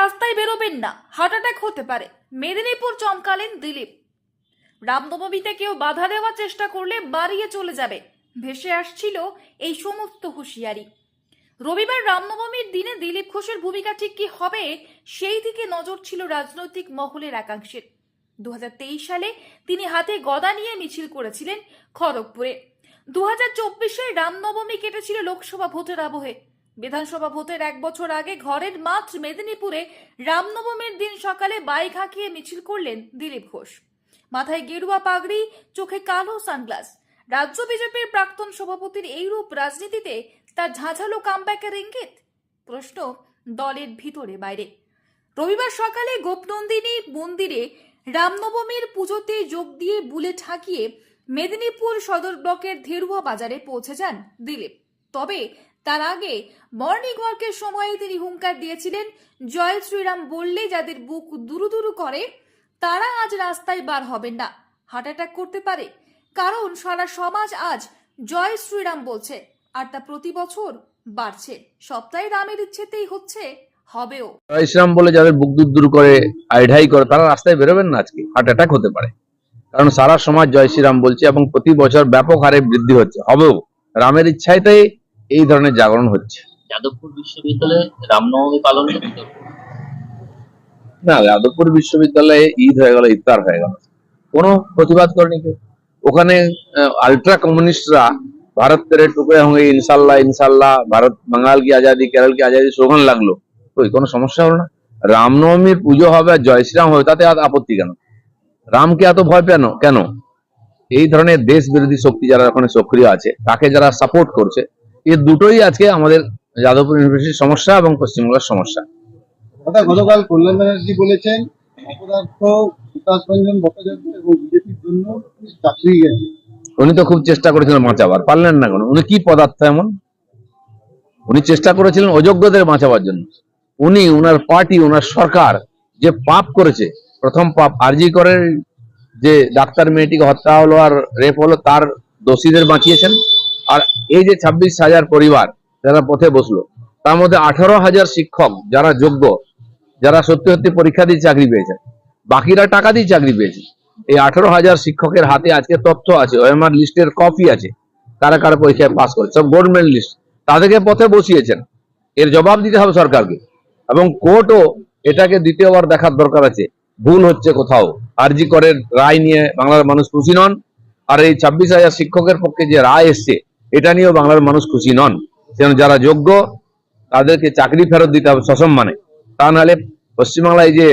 রাস্তায় বেরোবেন না। হার্ট অ্যাটাক হতে পারে। মেদিনীপুর চমকালেন দিলীপ। রামনবমীতে কেউ বাধা দেওয়ার চেষ্টা করলে বাড়িয়ে চলে যাবে। ভেসে আসছিল এই সমস্ত হুঁশিয়ারি। রবিবার রামনবমীর দিনে দিলীপ ঘোষের ভূমিকা ঠিক কি হবে, সেই দিকে নজর ছিল রাজনৈতিক মহলের একাংশের। দু হাজার তেইশ সালে তিনি হাতে গদা নিয়ে মিছিল করেছিলেন খড়গপুরে। দু হাজার চব্বিশে রামনবমী কেটেছিল লোকসভা ভোটের আবহে। বিধানসভা ভোটের এক বছর আগে ঘরের মাঠ মেদিনীপুরে রামনবমীর দিন সকালে বাইক হাঁকিয়ে মিছিল করলেন দিলীপ ঘোষ। মাথায় গেরুয়া পাগড়ি, চোখে কালো সানগ্লাস। রাজ্য বিজেপির প্রাক্তন সভাপতির এইরূপ রাজনীতিতে তার ঝাঁঝালো কামব্যাকের ইঙ্গিত? প্রশ্ন দলের ভিতরে বাইরে। রবিবার সকালে গোপনন্দিনী মন্দিরে রামনবমীর পুজোতে যোগ দিয়ে বুলেট হাঁকিয়ে মেদিনীপুর সদর ব্লকের ধেরুয়া বাজারে পৌঁছে যান দিলীপ। তবে তার আগে মর্নিং ওয়ার্কের সময়ে তিনি হুঙ্কার দিয়েছিলেন, জয় শ্রীরাম বললে যাদের বুক দুরু দুরু করে, তারা আজ রাস্তায় বার হবেন না। হার্ট অ্যাটাক করতে পারে। কারণ সারা সমাজ আজ জয় শ্রীরাম বলছে, আর তা প্রতি বছর বাড়ছে। সপ্তাহে রামের ইচ্ছেতেই হচ্ছে, হবেও। জয় শ্রীরাম বলে যাদের বুক দূর দূর করে আইঢাই করে, তারা রাস্তায় বেরোবেন না আজকে। হার্ট অ্যাটাক হতে পারে। কারণ সারা সমাজ জয় শ্রীরাম বলছে এবং প্রতি বছর ব্যাপক হারে বৃদ্ধি হচ্ছে, হবেও। রামের ইচ্ছাইতেই এই ধরনের জাগরণ হচ্ছে। যাদবপুর বিশ্ববিদ্যালয়ে রামনবমী পালন না যাদবপুর বিশ্ববিদ্যালয়ে ঈদ হয়ে গেল ইফতার হয়ে গেল। কোনো প্রতিবাদ করেনি কেউ। ওখানে আল্ট্রা কমিউনিস্টরা ভারত তেরে টুকরে হোঁगे ইনশাল্লাহ ইনশাল্লাহ ভারত বাঙাল কি আজাদি কেরল কি আজাদি স্লোগান লাগল। ওই কোনো সমস্যা হলো না। রামনবমীর পুজো হবে আর জয় শ্রীরাম হবে তাতে আপত্তি কেন? রামকে এত ভয় পেন কেন? এই ধরনের দেশ বিরোধী শক্তি যারা ওখানে সক্রিয় আছে তাকে যারা সাপোর্ট করছে এই দুটোই আজকে আমাদের যাদবপুর ইউনিভার্সিটির সমস্যা এবং পশ্চিমবঙ্গের সমস্যা। গতকাল কল্যাণ ব্যানার্জি বলেছেন অপদার্থ বিকাশ রঞ্জন ভট্টাচার্য এবং বিজেপির জন্য চাকরি গেছে উনি তো খুব চেষ্টা করেছিলেন বাঁচাবার পারলেন না কেন? উনি কি পদার্থ এমন? উনি চেষ্টা করেছিলেন অযোগ্যদের বাঁচাবার জন্য। উনি উনার পার্টি উনার সরকার যে পাপ করেছে প্রথম পাপ আরজি করের যে ডাক্তার মেয়েটিকে হত্যা হলো আর রেপ হলো তার দোষীদের বাঁচিয়েছেন। আর এই যে ছাব্বিশ হাজার পরিবার যারা পথে বসল, তার মধ্যে আঠারো হাজার শিক্ষক যারা যোগ্য, যারা সত্যি সত্যি পরীক্ষা দিয়ে চাকরি পেয়েছেন বাকিরা টাকা দিয়ে চাকরি পেয়েছে। এই আঠারো হাজার শিক্ষকের হাতে আজকে তথ্য আছে, ওএমআর লিস্টের কপি আছে, কারা কারা পরীক্ষায় পাস করে সব গভর্নমেন্ট লিস্ট তাদেরকে পথে বসিয়েছেন। এর জবাব দিতে হবে সরকারকে। এবং কোর্টও এটাকে দ্বিতীয়বার দেখার দরকার আছে। ভুল হচ্ছে কোথাও। আরজি করের রায় নিয়ে বাংলার মানুষ খুশি নন। আর এই ছাব্বিশ হাজার শিক্ষকের পক্ষে যে রায় এসছে এটা নিয়েও বাংলার মানুষ খুশি নন। যেন যারা যোগ্য, তাদেরকে চাকরি ফেরত দিতে হবে সসম্মানে। তা নাহলে পশ্চিমবাংলায় যে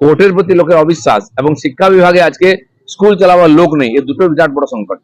কোর্টের প্রতি লোকের অবিশ্বাস এবং শিক্ষা বিভাগে আজকে স্কুল চালাবার লোক নেই, এ দুটো বিরাট বড় সংকট।